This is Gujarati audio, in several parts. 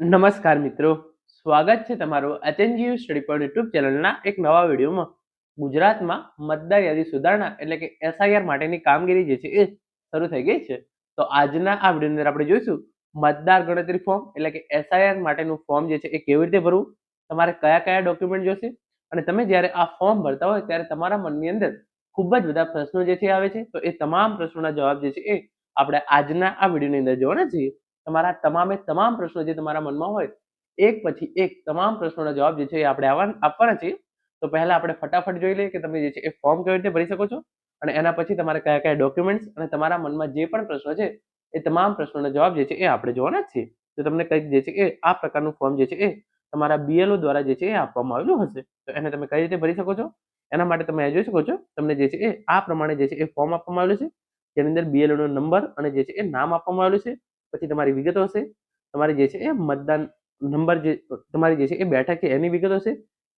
નમસ્કાર મિત્રો. સ્વાગત છે તમારું એચએનજીયુ સ્ટડી પોઈન્ટ યુટ્યુબ ચેનલના એક નવા વિડીયોમાં. ગુજરાતમાં મતદાર યાદી સુધારણા એટલે કે એસઆઈઆર માટેની કામગીરી જે છે એ શરૂ થઈ ગઈ છે. તો આજના આ વિડીયોની અંદર આપણે જોઈશું મતદાર ગણતરી ફોર્મ એટલે કે એસઆઈઆર માટેનું ફોર્મ જે છે એ કેવી રીતે ભરવું, તમારે કયા કયા ડોક્યુમેન્ટ જોશે અને તમે જ્યારે આ ફોર્મ ભરતા હોય ત્યારે તમારા મનની અંદર ખૂબ જ બધા પ્રશ્નો જે છે આવે છે. તો એ તમામ પ્રશ્નોના જવાબ જે છે એ આપણે આજના આ વિડીયોની અંદર જોવાના છીએ. તમારા તમામે તમામ પ્રશ્નો જે તમારા મનમાં હોય એક પછી એક તમામ પ્રશ્નોના જવાબ જે છે એ આપણે આપવાના છીએ તો પહેલા આપણે ફટાફટ જોઈ લઈએ કે તમે જે છે એ ફોર્મ કેવી રીતે ભરી શકો છો અને એના પછી તમારે કયા કયા ડોક્યુમેન્ટ્સ અને તમારા મનમાં જે પણ પ્રશ્નો છે એ તમામ પ્રશ્નોના જવાબ જે છે એ આપણે જોવાના છીએ તો તમને કંઈક જે છે એ આ પ્રકારનું ફોર્મ જે છે એ તમારા બીએલઓ દ્વારા જે છે એ આપવામાં આવેલું હશે તો એને તમે કઈ રીતે ભરી શકો છો એના માટે તમે જોઈ શકો છો તમને જે છે એ આ પ્રમાણે જે છે એ ફોર્મ આપવામાં આવેલું છે જેની અંદર બીએલઓ નો નંબર અને જે છે એ નામ આપવામાં આવેલું છે પછી તમારી વિગતો હશે. તમારી જે છે એ મતદાન નંબર જે, તમારી જે છે એ બેઠક છે એની વિગતો છે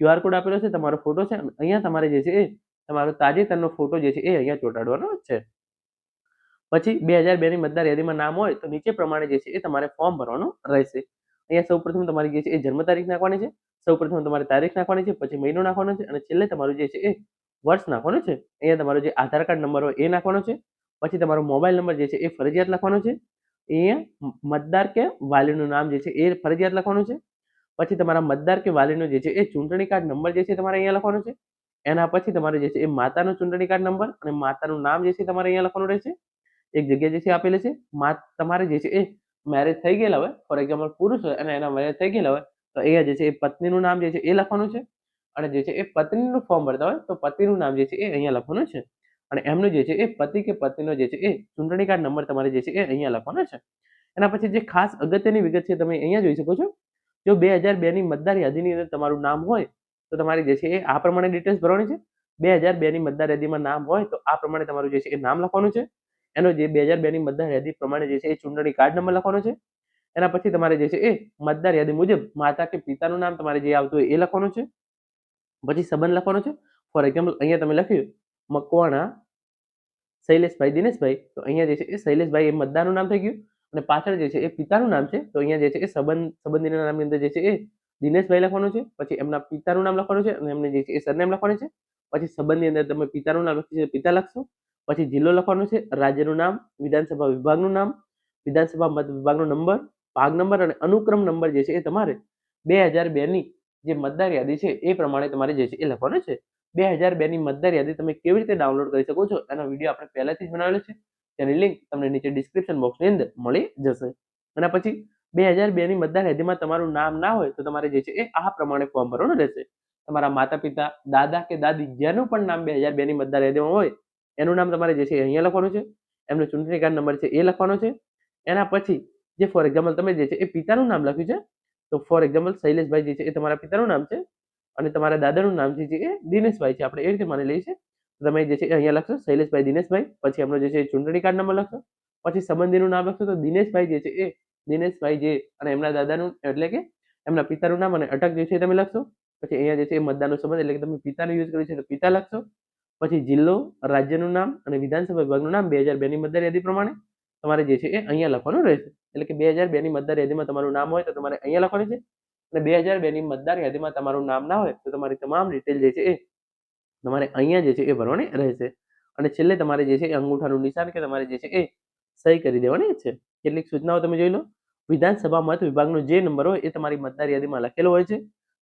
ક્યુઆર કોડ આપેલો છે, તમારો ફોટો છે અહીંયા તમારે જે છે એ તમારો તાજેતરનો ફોટો જે છે એ અહીંયા ચોંટાડવાનો છે. પછી બે હજાર બેની મતદાર યાદીમાં નામ હોય તો નીચે પ્રમાણે જે છે એ તમારે ફોર્મ ભરવાનું રહેશે. અહીંયા સૌપ્રથમ તમારી જે છે એ જન્મ તારીખ નાખવાની છે. સૌપ્રથમ તમારે તારીખ નાખવાની છે, પછી મહિનો નાખવાનો છે, અને છેલ્લે તમારું જે છે એ વર્ષ નાખવાનું છે. અહીંયા તમારો જે આધાર કાર્ડ નંબર હોય એ નાખવાનો છે. પછી તમારો મોબાઈલ નંબર જે છે એ ફરજિયાત લખવાનો છે. અહીંયા મતદાર કે વાલીનું નામ જે છે એ ફરજિયાત લખવાનું છે પછી તમારા મતદાર કે વાલીનો જે છે એ ચૂંટણી કાર્ડ નંબર જે છે તમારે અહીંયા લખવાનો છે એના પછી તમારે જે છે એ માતાનો ચૂંટણી કાર્ડ નંબર અને માતાનું નામ જે છે તમારે અહીંયા લખવાનું રહેશે એક જગ્યા જે છે આપેલી છે તમારે જે છે એ મેરેજ થઈ ગયેલા હોય ફોર એક્ઝામ્પલ પુરુષ હોય અને એના મેરેજ થઈ ગયેલા હોય તો અહીંયા જે છે એ પત્નીનું નામ જે છે એ લખવાનું છે અને જે છે એ પત્નીનું ફોર્મ ભરતા હોય તો પતિનું નામ જે છે એ અહીંયા લખવાનું છે અને એમનું જે છે એ પતિ કે પત્નીનો જે છે એ ચૂંટણી કાર્ડ નંબર તમારે જે છે એ અહીંયા લખવાનો છે. એના પછી જે ખાસ અગત્યની વિગત છે તમે અહીંયા જોઈ શકો છો. જો બે હજાર બેની મતદાર યાદીની અંદર તમારું નામ હોય તો તમારી જે છે એ આ પ્રમાણે ડિટેલ્સ ભરવાની છે. બે હજાર બેની મતદાર યાદીમાં નામ હોય તો આ પ્રમાણે તમારું જે છે એ નામ લખવાનું છે. એનો જે બે હજાર બેની મતદાર યાદી પ્રમાણે જે છે એ ચૂંટણી કાર્ડ નંબર લખવાનો છે. એના પછી તમારે જે છે એ મતદાર યાદી મુજબ માતા કે પિતાનું નામ તમારે જે આવતું હોય એ લખવાનું છે. પછી સંબંધ લખવાનો છે. ફોર એક્ઝામ્પલ અહીંયા તમે લખ્યું મકવાણા, શૈલેષભાઈ, દિનેશભાઈ, તો અહીંયા જે છે એ શૈલેષભાઈ એ મતદારનું નામ થઈ ગયું અને પાછળ જે છે એ પિતાનું નામ છે, તો અહીંયા જે છે એ સંબંધ, સંબંધીના નામની અંદર જે છે એ દિનેશભાઈ લખવાનું છે, પછી એમના પિતાનું નામ લખવાનું છે અને એમને જે છે એ સરનેમ લખવાનું છે, પછી સંબંધની અંદર તમે પિતાનું નામ લખ્યું છે, પિતા લખશો, પછી જિલ્લો લખવાનો છે, રાજ્યનું નામ, વિધાનસભા વિભાગનું નામ, વિધાનસભા મત વિભાગનો નંબર, ભાગ નંબર અને અનુક્રમ નંબર જે છે એ તમારે બે હજાર બેની જે મતદાર યાદી છે એ પ્રમાણે તમારે જે છે એ લખવાનું છે. બે હજાર બેની મતદાર યાદી તમે કેવી રીતે ડાઉનલોડ કરી શકો છો? એનો વીડિયો આપણે પહેલાથી જ બનાવેલો છે. તેની લિંક તમને નીચે ડિસ્ક્રિપ્શન બોક્સની અંદર મળી જશે. અને પછી બે હજાર બેની મતદાર યાદીમાં તમારું નામ ના હોય તો તમારે જે છે એ આ પ્રમાણે ફોર્મ ભરવાનું રહેશે. તમારા માતા પિતા દાદા કે દાદી જેનું પણ નામ બે હજાર બેની મતદાર યાદીમાં હોય, એનું નામ તમારે જે છે અહીંયા લખવાનું છે. એમનો ચૂંટણી કાર્ડ નંબર છે એ લખવાનો છે. એના પછી જે ફોર એક્ઝામ્પલ તમે જે છે એ પિતાનું નામ લખ્યું છે, તો ફોર એક્ઝામ્પલ શૈલેષભાઈ જે છે એ તમારા પિતાનું નામ છે. અને તમારા દાદાનું નામ છે એ દિનેશભાઈ છે. આપણે એ રીતે માની લઈએ છીએ. તમે જે છે અહીંયા લખશો, શૈલેષભાઈ દિનેશભાઈ. પછી એમનો જે છે ચૂંટણી કાર્ડ નંબર લખશો. પછી સંબંધીનું નામ લખશો તો દિનેશભાઈ જે છે એ, દિનેશભાઈ જે અને એમના દાદાનું એટલે કે એમના પિતાનું નામ અને અટક જે છે તમે લખશો. પછી અહીંયા જે છે એ મતદાનનો સંબંધ એટલે કે તમે પિતાનો યુઝ કર્યો છે તો પિતા લખશો. પછી જિલ્લો, રાજ્યનું નામ અને વિધાનસભા વિભાગનું નામ બે હજાર બેની મતદાર યાદી પ્રમાણે તમારે જે છે એ અહીંયા લખવાનું રહેશે. એટલે કે બે હજાર બેની મતદાર યાદીમાં તમારું નામ હોય તો તમારે અહીંયા લખવાનું છે. અને બે હજાર બેની મતદાર યાદીમાં તમારું નામ ના હોય તો તમારી તમામ ડિટેલ જે છે એ તમારે અહીંયા જે છે એ ભરવાની રહેશે. અને છેલ્લે તમારે જે છે એ અંગૂઠાનું નિશાન કે તમારે જે છે એ સહી કરી દેવાની છે. કેટલીક સૂચનાઓ તમે જોઈ લો. વિધાનસભા મત વિભાગનો જે નંબર હોય એ તમારી મતદાર યાદીમાં લખેલો હોય છે.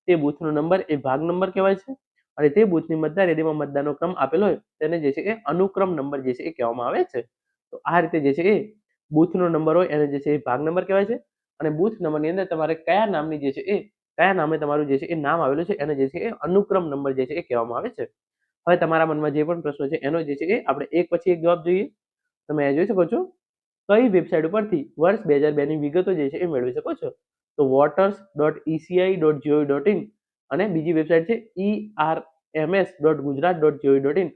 તે બૂથનો નંબર એ ભાગ નંબર કહેવાય છે. અને તે બૂથની મતદાર યાદીમાં મતદાનનો ક્રમ આપેલો હોય તેને જે છે એ અનુક્રમ નંબર જે છે એ કહેવામાં આવે છે. તો આ રીતે જે છે એ બૂથનો નંબર હોય એને જે છે એ ભાગ નંબર કહેવાય છે. અને બૂથ નંબરની અંદર તમારે કયા નામની જે છે એ, કયા નામે તમારું જે છે એ નામ આવેલું છે, એને જે છે એ અનુક્રમ નંબર જે છે એ કહેવામાં આવે છે. હવે તમારા મનમાં જે પણ પ્રશ્નો છે, એનો જે છે એ આપણે એક પછી એક જવાબ જોઈએ. તમે અહીંયા જોઈ શકો છો, કઈ વેબસાઇટ ઉપરથી વર્ષ બે હજાર બેની વિગતો જે છે એ મેળવી શકો છો? તો voters dot ECI dot GOV dot in અને બીજી વેબસાઇટ છે E R MS dot Gujarat dot GOV dot in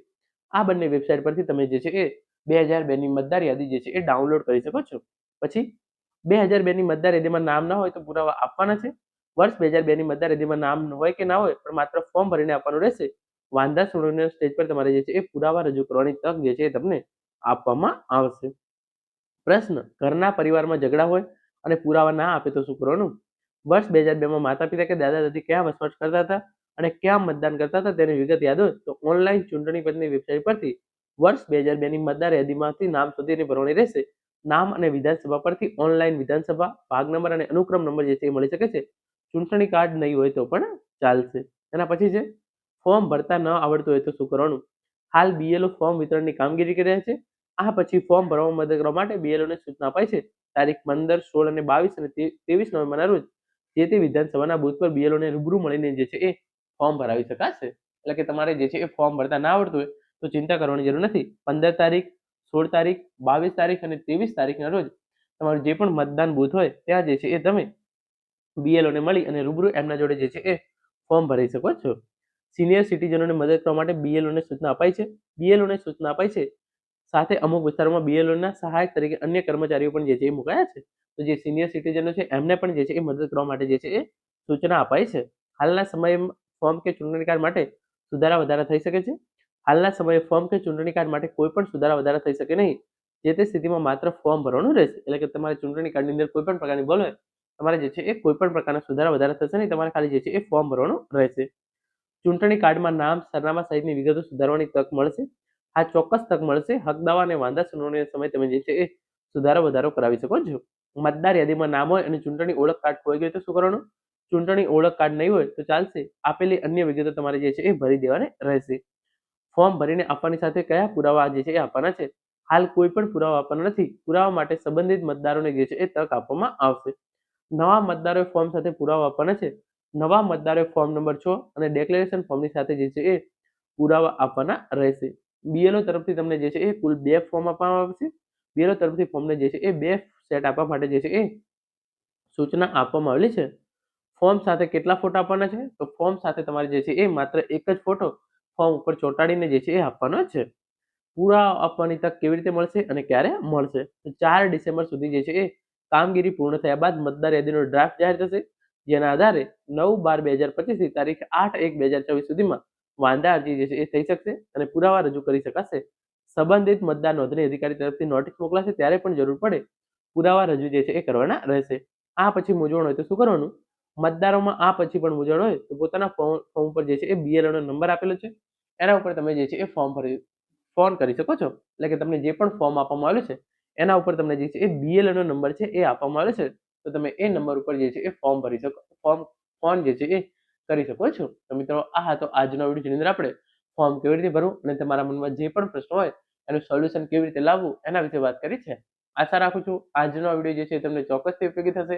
આ બંને વેબસાઇટ પરથી તમે જે છે એ બે હજાર બેની મતદાર યાદી જે છે એ ડાઉનલોડ કરી શકો છો. પછી બે હજાર બેની મતદાર યાદીમાં નામ ના હોય તો પુરાવા આપવાના છે. વર્ષ બે હજાર બેની મતદાર યાદીમાં નામ હોય કે ના હોય, પણ માત્ર ફોર્મ ભરીને આપવાનું રહેશે. વાંધા સુનાવણીના સ્ટેજ પર તમારે જે છે એ પુરાવા રજૂ કરવાની તક જે છે એ તમને આપવામાં આવશે. પ્રશ્ન, ઘરના પરિવારમાં ઝઘડા હોય અને પુરાવા ના આપે તો શું કરવાનું? વર્ષ બે હજાર બેમાં માતા પિતા કે દાદા દાદી ક્યાં વસવાટ કરતા હતા અને ક્યાં મતદાન કરતા હતા તેની વિગત યાદ હોય તો ઓનલાઈન ચૂંટણી પંચની વેબસાઇટ પરથી વર્ષ બે હજાર બેની મતદાર યાદીમાંથી નામ શોધીને ભરવાની રહેશે. નામ અને વિધાનસભા પરથી ઓનલાઈન વિધાનસભા, ભાગ નંબર અને અનુક્રમ નંબર જે છે એ મળી શકે છે. ચૂંટણી કાર્ડ નહીં હોય તો પણ ચાલશે. એના પછી છે, ફોર્મ ભરતા ન આવડતું હોય તો શું કરવાનું? હાલ બીએલઓ ફોર્મ વિતરણની કામગીરી કરી રહ્યા છે. આ પછી ફોર્મ ભરવામાં મદદ કરવા માટે બીએલઓને સૂચના અપાઈ છે. તારીખ પંદર, સોળ અને બાવીસ અને ત્રેવીસ નવેમ્બરના રોજ જે તે વિધાનસભાના બૂથ પર બીએલઓને રૂબરૂ મળીને જે છે એ ફોર્મ ભરાવી શકાશે. એટલે કે તમારે જે છે એ ફોર્મ ભરતા ના આવડતું હોય તો ચિંતા કરવાની જરૂર નથી. પંદર તારીખ સોળ તારીખ, બાવીસ તારીખ અને ત્રેવીસ તારીખના રોજ તમારું જે પણ મતદાન બૂથ હોય, ત્યાં જે છે એ તમે બીએલઓને મળી અને રૂબરૂ એમના જોડે જે છે એ ફોર્મ ભરી શકો છો. સિનિયર સિટીઝનોને મદદ કરવા માટે બીએલઓને સૂચના અપાઈ છે. બીએલઓને સૂચના અપાઈ છે. સાથે અમુક વિસ્તારોમાં બીએલઓના સહાયક તરીકે અન્ય કર્મચારીઓ પણ જે છે એ મુકાયા છે. તો જે સિનિયર સિટીઝનો છે, એમને પણ જે છે એ મદદ કરવા માટે જે છે એ સૂચના અપાઈ છે. હાલના સમયમાં ફોર્મ કે ચૂંટણી કાર્ડ માટે સુધારા વધારા થઈ શકે છે. હાલના સમયે ફોર્મ કે ચૂંટણી કાર્ડ માટે કોઈ પણ સુધારા વધારા થઈ શકે નહીં. જે તે સ્થિતિમાં માત્ર ફોર્મ ભરવાનું રહેશે, એટલે કે તમારે ચૂંટણી કાર્ડની અંદર કોઈ પણ પ્રકારની ભૂલ હોય તમારે જે છે એ કોઈ પણ પ્રકારના સુધારા વધારા થશે નહીં, તમારે ખાલી જે છે એ ફોર્મ ભરવાનું રહેશે. ચૂંટણી કાર્ડમાં નામ, સરનામા સહિતની વિગતો સુધારવાની તક મળશે. આ ચોક્કસ તક મળશે. હક, દાવા અને વાંધા સુનાવણીના સમય તમે જે છે એ સુધારો વધારો કરાવી શકો છો. મતદાર યાદીમાં નામ હોય અને ચૂંટણી ઓળખ કાર્ડ ખોઈ ગયું તો શું કરવાનું? ચૂંટણી ઓળખ કાર્ડ નહીં હોય તો ચાલશે. આપેલી અન્ય વિગતો તમારે જે છે એ ભરી દેવાની રહેશે. ફોર્મ ભરીને આપવાની સાથે કયા પુરાવા જે છે એ આપવાના છે? હાલ કોઈ પણ પુરાવા આપવાના નથી. પુરાવા માટે સંબંધિત મતદારોને જે છે એ તક આપવામાં આવશે. નવા મતદારોએ ફોર્મ સાથે પુરાવા આપવાના છે? નવા મતદારોએ ફોર્મ નંબર છ અને ડેક્લેરેશન ફોર્મની સાથે જે છે એ પુરાવા આપવાના રહેશે. બીએલઓ તરફથી તમને જે છે એ કુલ બે ફોર્મ આપવામાં આવશે. બીએલઓ તરફથી ફોર્મને જે છે એ બે સેટ આપવા માટે જે છે એ સૂચના આપવામાં આવેલી છે. ફોર્મ સાથે કેટલા ફોટા આપવાના છે? તો ફોર્મ સાથે તમારે જે છે એ માત્ર એક જ ફોટો ફોર્મ ઉપર ચોંટાડીને જે છે એ આપવાનો છે. પૂરા આપવાની તક કેવી રીતે મળશે અને ક્યારે મળશે? તો ચાર ડિસેમ્બર સુધી જે છે એ કામગીરી પૂર્ણ થયા બાદ મતદાર યાદીનો ડ્રાફ્ટ જાહેર થશે, જેના આધારે નવ બાર બે હજાર પચીસથી તારીખ આઠ એક બે હજાર ચોવીસ સુધીમાં વાંધા અરજી જે છે એ થઈ શકશે અને પુરાવા રજૂ કરી શકાશે. સંબંધિત મતદાર નોંધણી અધિકારી તરફથી નોટિસ મોકલાશે, ત્યારે પણ જરૂર પડે પુરાવા રજૂ જે છે એ કરવાના રહેશે. આ પછી મૂંઝવણ હોય તો શું કરવાનું? મતદારોમાં આ પછી પણ મૂંઝવણ હોય, તો પોતાના ફોર્મ ઉપર જે છે એ બીએલઓનો નંબર આપેલો છે. એના ઉપર તમે જે છે એ ફોર્મ ભરી, ફોન કરી શકો છો. એટલે કે તમને જે પણ ફોર્મ આપવામાં આવેલું છે, એના ઉપર તમને જે છે એ બીએલઓનો નંબર છે એ આપવામાં આવે છે, તો તમે એ નંબર ઉપર જે છે એ ફોર્મ ભરી શકો, ફોર્મ, ફોન જે છે એ કરી શકો છો. તો મિત્રો, આ હતો આજનો વીડિયો જેની અંદર આપણે ફોર્મ કેવી રીતે ભરવું અને તમારા મનમાં જે પણ પ્રશ્ન હોય, એનું સોલ્યુશન કેવી રીતે લાવવું, એના વિશે વાત કરી છે. આશા રાખું છું આજનો વીડિયો જે છે તમને ચોક્કસથી ઉપયોગી થશે.